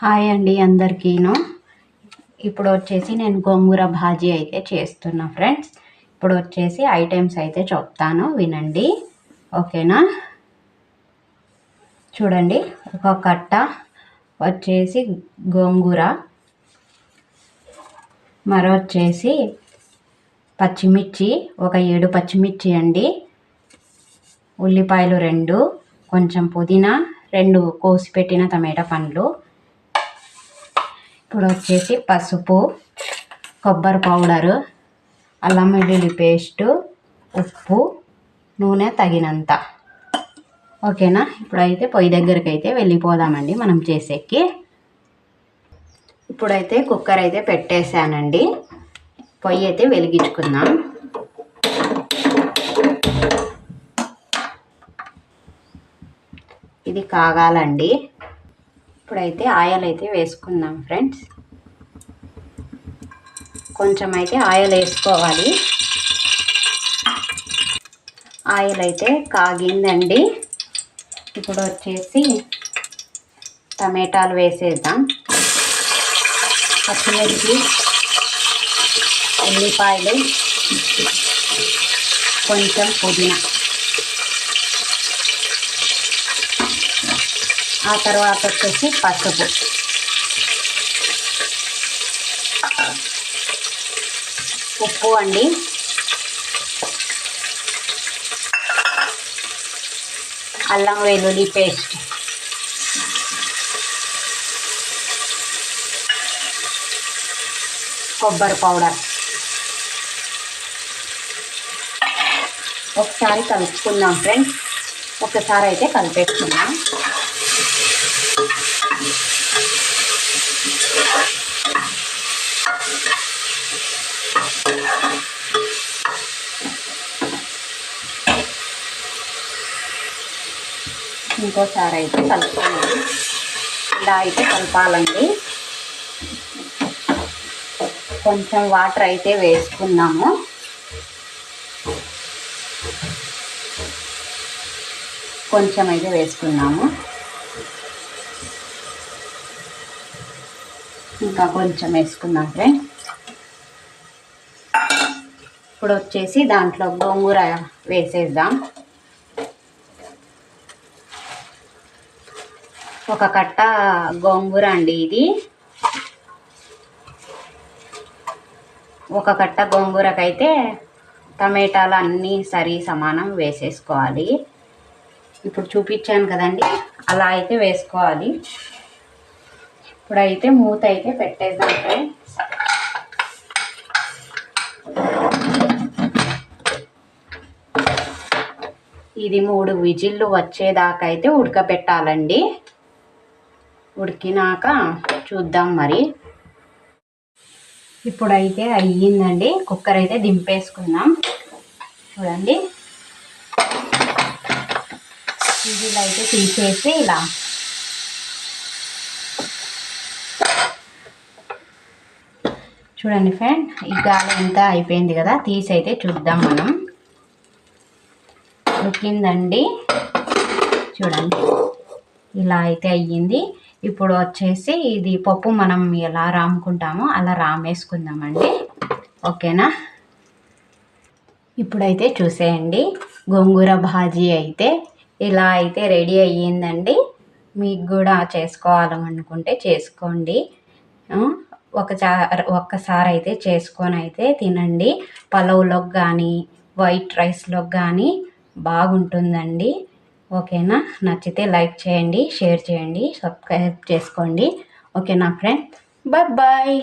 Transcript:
Hi అండి అందరికీను. ఇప్పుడు వచ్చేసి నేను గోంగూర భాజీ అయితే చేస్తున్నా ఫ్రెండ్స్. ఇప్పుడు వచ్చేసి ఐటమ్స్ అయితే చెప్తాను వినండి. ఓకేనా? చూడండి ఒక కట్ట వచ్చేసి గోంగూర. మరో వచ్చేసి పచ్చిమిర్చి ఒక ఏడు పచ్చిమిర్చి అండి. ఉల్లిపాయలు రెండు కొంచెం పుదీనా రెండు కోసి పెట్టిన టమాటా పండ్లు. ఇప్పుడు వచ్చేసి పసుపు కొబ్బరి పౌడరు అల్లం వెల్లుల్లి పేస్టు ఉప్పు నూనె తగినంత. ఓకేనా? ఇప్పుడైతే పొయ్యి దగ్గరికి అయితే వెళ్ళిపోదామండి మనం చేసేకి. ఇప్పుడైతే కుక్కర్ అయితే పెట్టేశానండి. పొయ్యి అయితే వెలిగించుకుందాం. ఇది కాగాలండి. ఇప్పుడైతే ఆయిల్ అయితే వేసుకుందాం ఫ్రెండ్స్. కొంచెం అయితే ఆయిల్ వేసుకోవాలి ఆయిల్ అయితే కాగిందండి. ఇప్పుడు వచ్చేసి టమాటాలు వేసేద్దాం. పచ్చిమిర్చి ఉల్లిపాయలు కొంచెం పుదీనా. ఆ తర్వాత వచ్చేసి పసుపు. ఉప్పు అండి. అల్లం వెల్లుల్లి పేస్ట్. కొబ్బరి పౌడర్. ఒకసారి కలుపుకుందాం ఫ్రెండ్స్. ఒకసారి అయితే కలిపేసుకుందాం. ఇంకోసారి అయితే కలుపుకోండి ఇలా అయితే కలపాలండి. కొంచెం వాటర్ అయితే వేసుకున్నాము కొంచెం అయితే వేసుకున్నాము ఇంకా కొంచెం వేసుకున్నాం ఫ్రెండ్ ఇప్పుడు వచ్చేసి దాంట్లో గోంగూర వేసేద్దాం. ఒక కట్ట గోంగూర అండి ఇది. ఒక కట్ట గోంగూరకైతే టమాటాలు అన్నీ సరి సమానం వేసేసుకోవాలి. ఇప్పుడు చూపించాను కదండి అలా అయితే వేసుకోవాలి. ఇప్పుడైతే మూత అయితే పెట్టేద్దాం ఫ్రెండ్స్ ఇది మూడు విజిల్లు వచ్చేదాకా అయితే ఉడకబెట్టాలండి ఉడికినాక చూద్దాం మరి. ఇప్పుడైతే అయ్యిందండి. కుక్కర్ అయితే దింపేసుకుందాం. చూడండి. విజిల్ అయితే తీసేసి ఇలా చూడండి ఫ్రెండ్ ఈ గాలి అంతా అయిపోయింది కదా తీసి అయితే చూద్దాం మనం. ఉడికిందండి. చూడండి. ఇలా అయితే అయ్యింది. ఇప్పుడు వచ్చేసి ఇది పప్పు మనం ఎలా రాముకుంటామో అలా రామేసుకుందామండి. ఓకేనా? ఇప్పుడైతే చూసేయండి. గోంగూర భాజీ అయితే ఇలా అయితే రెడీ అయ్యిందండి. మీకు కూడా చేసుకోవాలనుకుంటే చేసుకోండి. ఒకసారి ఒక్కసారి అయితే చేసుకొని అయితే తినండి. పలావ్లోకి కానీ వైట్ రైస్లోకి కానీ బాగుంటుందండి. ఓకేనా? నచ్చితే లైక్ చేయండి షేర్ చేయండి సబ్స్క్రైబ్ చేసుకోండి. ఓకేనా ఫ్రెండ్ బాయ్ బాయ్.